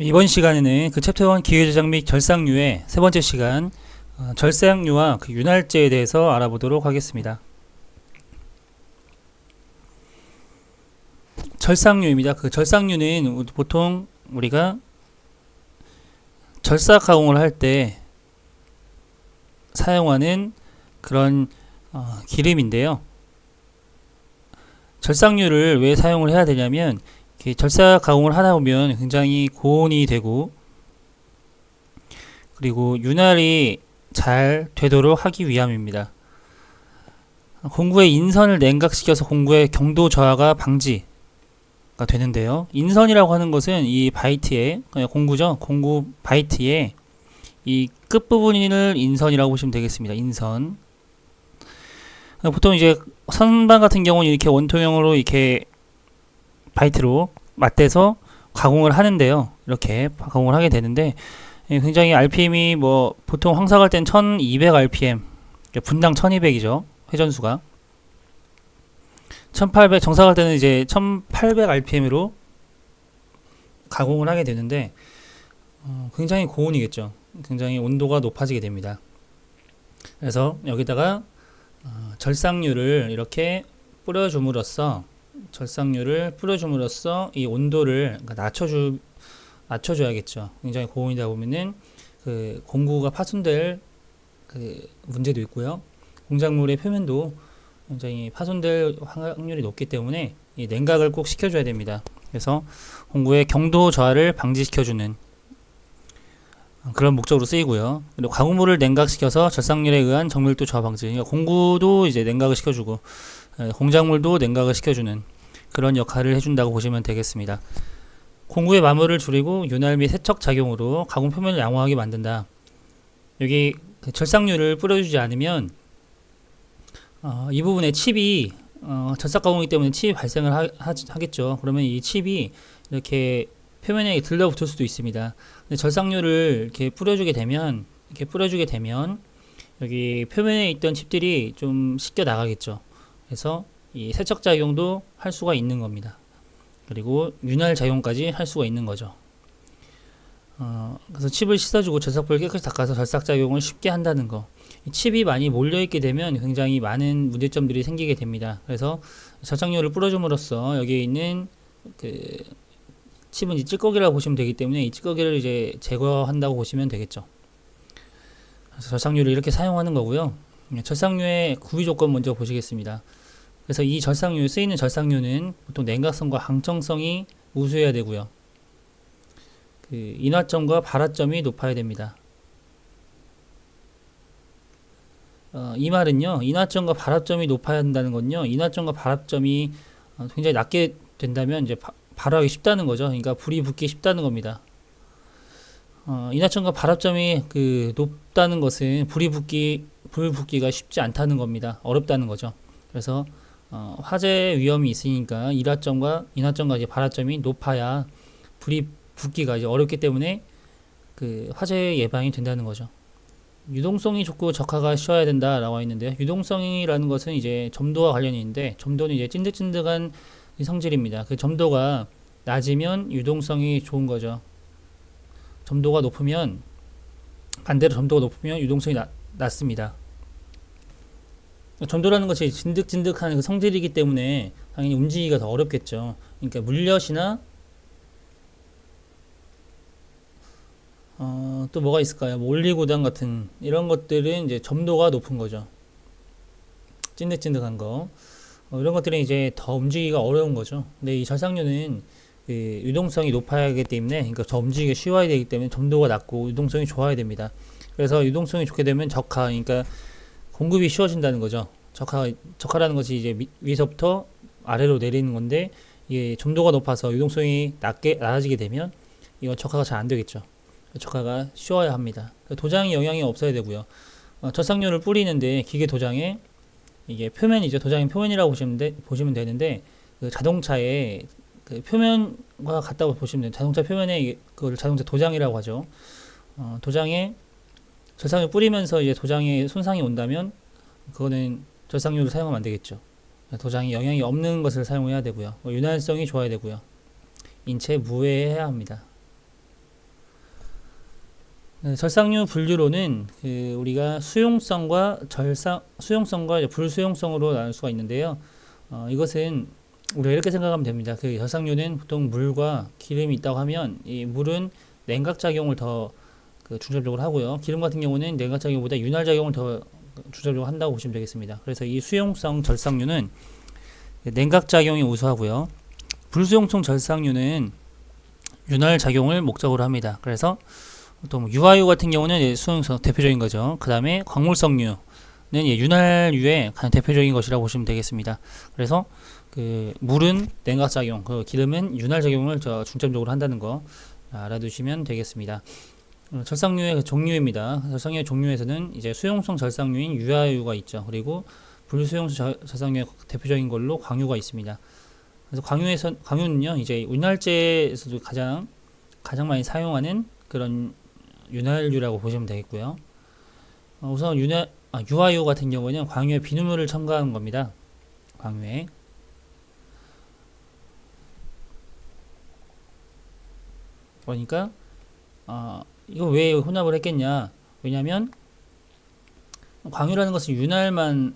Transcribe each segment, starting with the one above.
이번 시간에는 그 챕터 1 기회저장 및 절상류의 세 번째 시간 어, 절상류와 그 윤활제에 대해서 알아보도록 하겠습니다. 절상류입니다. 그 절상류는 보통 우리가 절삭 가공을 할 때 사용하는 그런 어, 기름인데요. 절삭류를 왜 사용을 해야 되냐면 절삭 가공을 하다 보면 굉장히 고온이 되고 그리고 윤활이 잘 되도록 하기 위함입니다. 공구의 인선을 냉각시켜서 공구의 경도 저하가 방지가 되는데요. 인선이라고 하는 것은 이 바이트의 공구죠. 공구 바이트의 이 끝부분을 인선이라고 보시면 되겠습니다. 인선. 보통 이제 선반 같은 경우는 이렇게 원통형으로 이렇게 바이트로 맞대서 가공을 하는데요. 이렇게 가공을 하게 되는데 예, 굉장히 RPM이 뭐 보통 황사 갈 땐 1200 RPM 분당 1200이죠. 회전수가 1800 정사 갈 때는 이제 1800 RPM으로 가공을 하게 되는데 어, 굉장히 고온이겠죠. 굉장히 온도가 높아지게 됩니다. 그래서 여기다가 어, 절삭류를 이렇게 뿌려줌으로써 절삭류를 뿌려줌으로써 이 온도를 그러니까 낮춰주 낮춰줘야겠죠. 굉장히 고온이다 보면은 그 공구가 파손될 그 문제도 있고요. 공작물의 표면도 굉장히 파손될 확률이 높기 때문에 이 냉각을 꼭 시켜줘야 됩니다. 그래서 공구의 경도 저하를 방지시켜주는 그런 목적으로 쓰이고요. 그리고 가공물을 냉각시켜서 절삭률에 의한 정밀도 저하 방지. 그러니까 공구도 이제 냉각을 시켜주고 예, 공작물도 냉각을 시켜주는 그런 역할을 해준다고 보시면 되겠습니다. 공구의 마모를 줄이고 윤활 및 세척 작용으로 가공 표면을 양호하게 만든다. 여기 그 절삭류를 뿌려주지 않으면 어, 이 부분에 칩이 어, 절삭 가공이기 때문에 칩이 발생을 하, 하, 겠죠 그러면 이 칩이 이렇게 표면에 들러붙을 수도 있습니다. 근데 절삭류를 이렇게 뿌려주게 되면 이렇게 뿌려주게 되면 여기 표면에 있던 칩들이 좀 씻겨 나가겠죠. 그래서 이 세척 작용도 할 수가 있는 겁니다. 그리고 윤활 작용까지 할 수가 있는 거죠. 어, 그래서 칩을 씻어주고 절삭부를 깨끗이 닦아서 절삭 작용을 쉽게 한다는 거. 칩이 많이 몰려 있게 되면 굉장히 많은 문제점들이 생기게 됩니다. 그래서 절삭료를 뿌려줌으로써 여기에 있는 그 칩은 이 찌꺼기라고 보시면 되기 때문에 이 찌꺼기를 이제 제거한다고 보시면 되겠죠. 그래서 절삭류를 이렇게 사용하는 거고요. 절삭류의 구비 조건 먼저 보시겠습니다. 그래서 이 절삭류 쓰이는 절삭류는 보통 냉각성과 항청성이 우수해야 되고요. 그 인화점과 발화점이 높아야 됩니다. 어, 이 말은요, 인화점과 발화점이 높아야 한다는 건요, 인화점과 발화점이 어, 굉장히 낮게 된다면 이제 바, 발화하기 쉽다는 거죠. 그러니까 불이 붙기 쉽다는 겁니다. 어, 인화점과 발화점이 그 높다는 것은 불이 붙기 불 붙기가 쉽지 않다는 겁니다. 어렵다는 거죠. 그래서 어, 화재 위험이 있으니까 일화점과 인화점과 이제 발화점이 높아야 불이 붙기가 이제 어렵기 때문에 그 화재 예방이 된다는 거죠. 유동성이 좋고 적화가 쉬워야 된다 라고 있는데요. 유동성이라는 것은 이제 점도와 관련이 있는데 점도는 이제 찐득찐득한 성질입니다. 그 점도가 낮으면 유동성이 좋은 거죠. 점도가 높으면 반대로 점도가 높으면 유동성이 낮, 낮습니다. 전도라는 것이 진득진득한 그 성질이기 때문에 당연히 움직이기가 더 어렵겠죠. 그러니까 물엿이나 어, 또 뭐가 있을까요? 뭐 올리고당 같은 이런 것들은 이제 점도가 높은 거죠. 찐득찐득한 거. 어, 이런 것들은 이제 더 움직이기가 어려운 거죠. 근데 이 절삭류는 그 유동성이 높아야 하기 때문에 그러니까 더 움직이기 쉬워야 되기 때문에 점도가 낮고 유동성이 좋아야 됩니다. 그래서 유동성이 좋게 되면 적하 그러니까 공급이 쉬워진다는 거죠. 적하, 적하라는 것이 이제 미, 위서부터 아래로 내리는 건데 이게 점도가 높아서 유동성이 낮게 낮아지게 되면 이건 적하가 잘 안 되겠죠. 적하가 쉬워야 합니다. 도장이 영향이 없어야 되고요. 어, 저상류를 뿌리는데 기계 도장에 이게 표면이죠. 도장의 표면이라고 보시면, 되, 보시면 되는데 그 자동차의 그 표면과 같다고 보시면 돼요. 자동차 표면에 그걸 자동차 도장이라고 하죠. 어, 도장에 절상을 뿌리면서 이제 도장에 손상이 온다면 그거는 절상류를 사용하면 안 되겠죠. 도장이 영향이 없는 것을 사용해야 되고요. 뭐 윤활성이 좋아야 되고요. 인체에 무해해야 합니다. 네, 절삭류 분류로는 그 우리가 수용성과 절삭 수용성과 불수용성으로 나눌 수가 있는데요. 어, 이것은 우리가 이렇게 생각하면 됩니다. 그 절삭류는 보통 물과 기름이 있다고 하면 이 물은 냉각 작용을 더 그 중점적으로 하고요. 기름 같은 경우는 냉각 작용보다 윤활 작용을 더 중점적으로 한다고 보시면 되겠습니다. 그래서 이 수용성 절삭류는 냉각 작용이 우수하고요. 불수용성 절삭류는 윤활 작용을 목적으로 합니다. 그래서 또 유화유 같은 경우는 수용성 대표적인 거죠. 그 다음에 광물성류 는 예, 윤활유의 가장 대표적인 것이라고 보시면 되겠습니다. 그래서 그 물은 냉각 작용, 그 기름은 윤활 작용을 저 중점적으로 한다는 거 알아두시면 되겠습니다. 어, 절삭류의 그 종류입니다. 절삭류의 종류에서는 이제 수용성 절삭류인 유화유가 있죠. 그리고 불수용성 절- 절삭류의 대표적인 걸로 광유가 있습니다. 그래서 광유에서 광유는요 이제 윤활제에서도 가장 가장 많이 사용하는 그런 윤활유라고 보시면 되겠고요. 어, 우선 윤활 아, 유화유 같은 경우는 광유에 비눗물을 첨가한 겁니다. 광유에 그러니까 어, 이거 왜 혼합을 했겠냐? 왜냐하면 광유라는 것은 윤활만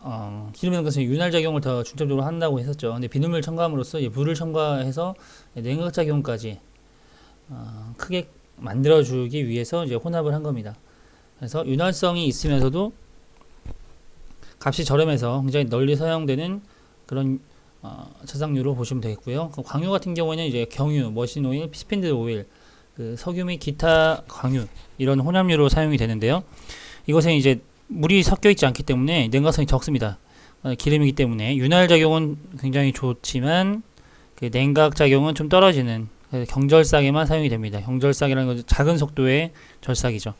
어, 기름이라는 것은 윤활 작용을 더 중점적으로 한다고 했었죠. 근데 비눗물 첨가함으로써 이 물을 첨가해서 냉각 작용까지 어, 크게 만들어주기 위해서 이제 혼합을 한 겁니다. 그래서 윤활성이 있으면서도 값이 저렴해서 굉장히 널리 사용되는 그런 어, 저상류로 보시면 되겠고요. 그 광유 같은 경우에는 이제 경유, 머신 오일, 스핀드 오일, 그 석유 및 기타 광유 이런 혼합류로 사용이 되는데요. 이것은 이제 물이 섞여 있지 않기 때문에 냉각성이 적습니다. 어, 기름이기 때문에 윤활 작용은 굉장히 좋지만 그 냉각 작용은 좀 떨어지는 경절삭에만 사용이 됩니다. 경절삭이라는 것은 작은 속도의 절삭이죠.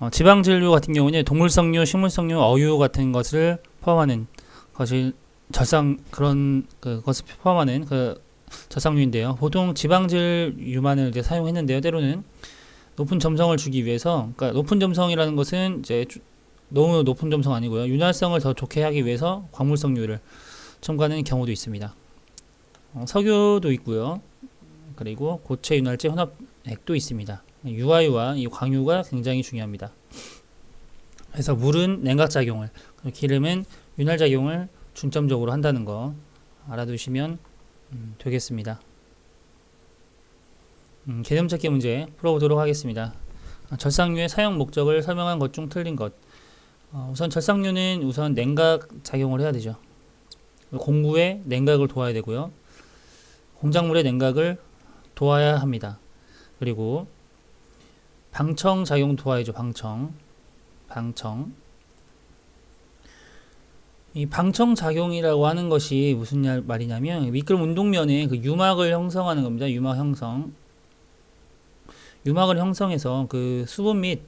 어, 지방진류 같은 경우는 동물성류, 식물성류, 어유 같은 것을 포함하는 것이 절삭 그런 그 것을 포함하는 그 절삭류인데요. 보통 지방질유만을 이제 사용했는데요. 때로는 높은 점성을 주기 위해서, 그러니까 높은 점성이라는 것은 이제 주- 너무 높은 점성 아니고요. 윤활성을 더 좋게 하기 위해서 광물성류를 첨가하는 경우도 있습니다. 어, 석유도 있고요. 그리고 고체 윤활제 혼합액도 있습니다. 유화유와 이 광유가 굉장히 중요합니다. 그래서 물은 냉각 작용을, 그리고 기름은 윤활 작용을 중점적으로 한다는 거 알아두시면 음, 되겠습니다. 음, 개념 찾기 문제 풀어보도록 하겠습니다. 아, 절삭류의 사용 목적을 설명한 것 중 틀린 것. 어, 우선 절삭류는 우선 냉각 작용을 해야 되죠. 공구에 냉각을 도와야 되고요. 공작물의 냉각을 도와야 합니다. 그리고 방청 작용 도와야죠. 방청. 방청. 이 방청 작용이라고 하는 것이 무슨 야- 말이냐면 미끄럼 운동면에 그 유막을 형성하는 겁니다. 유막 형성. 유막을 형성해서 그 수분 및그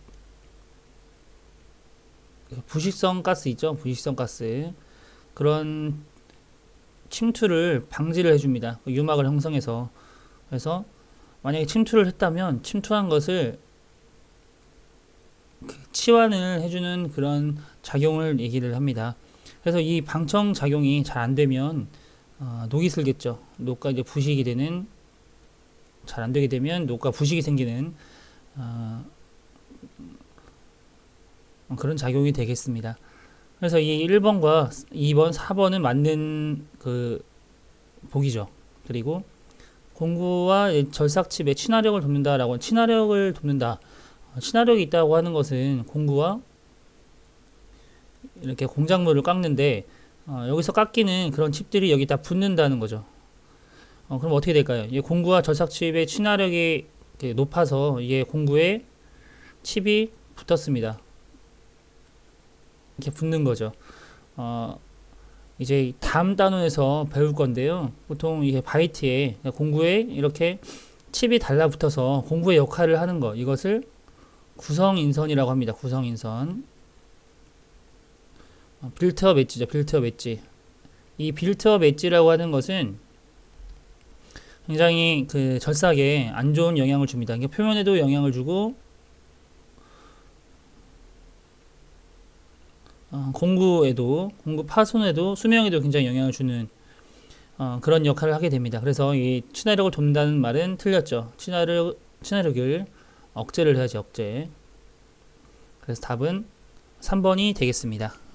부식성 가스 있죠? 부식성 가스 그런 침투를 방지를 해줍니다. 그 유막을 형성해서 그래서 만약에 침투를 했다면 침투한 것을 그 치환을 해주는 그런 작용을 얘기를 합니다. 그래서 이 방청 작용이 잘 안 되면 어, 녹이 슬겠죠. 녹과 이제 부식이 되는 잘 안 되게 되면 녹과 부식이 생기는 어, 그런 작용이 되겠습니다. 그래서 이 1번과 2번, 4번은 맞는 그 복이죠. 그리고 공구와 이 절삭칩의 친화력을 돕는다라고 친화력을 돕는다. 어, 친화력이 있다고 하는 것은 공구와 이렇게 공작물을 깎는데 어, 여기서 깎이는 그런 칩들이 여기 다 붙는다는 거죠. 어, 그럼 어떻게 될까요? 이 공구와 절삭 칩의 친화력이 이렇게 높아서 이게 공구에 칩이 붙었습니다. 이렇게 붙는 거죠. 어, 이제 다음 단원에서 배울 건데요. 보통 이게 바이트에 공구에 이렇게 칩이 달라붙어서 공구의 역할을 하는 거 이것을 구성인선이라고 합니다. 구성인선. 어, 빌트업 엣지죠. 빌트업 엣지. 이 빌트업 엣지라고 하는 것은 굉장히 그 절삭에 안 좋은 영향을 줍니다. 그러니까 표면에도 영향을 주고 어, 공구에도 공구 파손에도 수명에도 굉장히 영향을 주는 어, 그런 역할을 하게 됩니다. 그래서 이 친화력을 돕는다는 말은 틀렸죠. 친화력 친화력을 억제를 해야지 억제. 그래서 답은 3번이 되겠습니다.